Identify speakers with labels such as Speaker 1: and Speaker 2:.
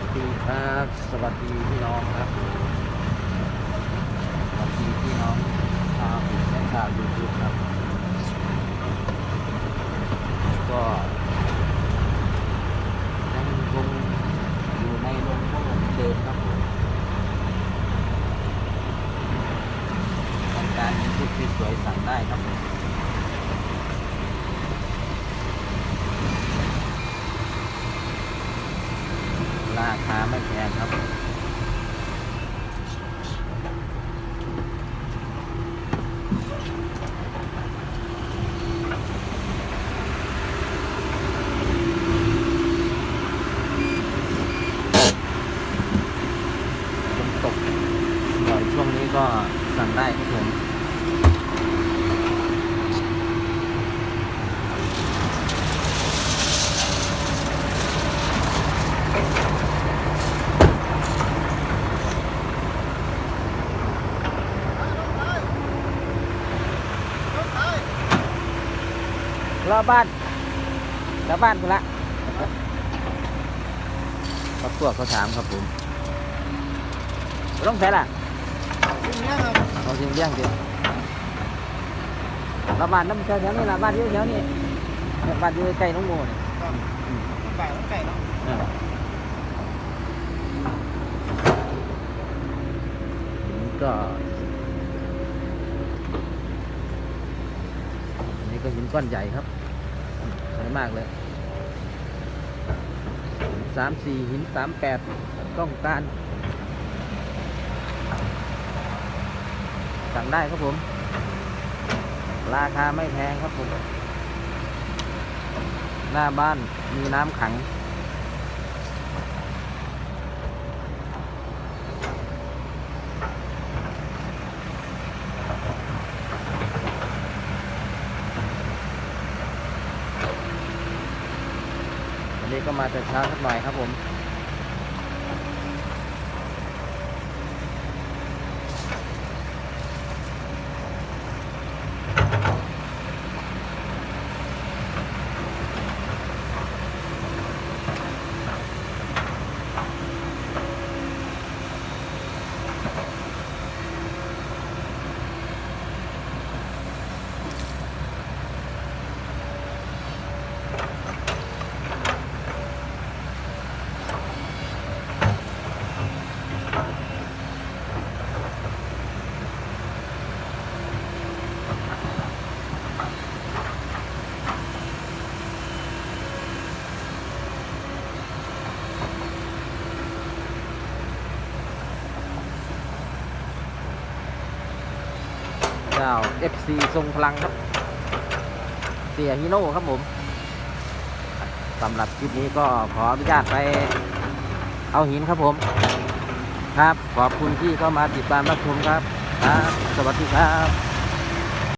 Speaker 1: สดีครับ สวัสดีพี่น้องครับ สวัสดีพี่น้องชาวและชาวยูทูบครับ ก็ยังคงอยู่ในโรงพวกเดิมครับผมต้องการชุดที่สวยสั่งได้ครับผม ราคาไม่แพง ครับตกบ่อยช่วงนี้ก็สั่งได้ครับผม รอบบ้านรอบบ้านคุณละครอบครัวเขาถามครับผมต้องใส่ละ
Speaker 2: ทีนี้ครับ
Speaker 1: เอาจริงเรื่องจริงรอบบ้านน้ำแถวๆนี้ละบ้านอยู่แถวนี้เนี่ยบ้านอยู่ใกล้น้องโมนี่
Speaker 2: ไก่ต้องไก่เนาะ
Speaker 1: เอออันนี้ก็อันนี้ ก็หินก้อนใหญ่ครับสวยมากเลยสามสี่หินสามแปดต้องการสั่งได้ครับผม ราคาไม่แพงครับผม หน้าบ้านมีน้ำขัง นี้ก็มาแต่เช้าสักหน่อยครับผม เจ้า FC ทรงพลังครับ เสียฮิโน่ครับผมสำหรับคลิปนี้ก็ขออนุญาตไปเอาหินครับผม ครับ ขอบคุณที่เข้ามาติดตามรับชมครับ ครับ สวัสดีครับ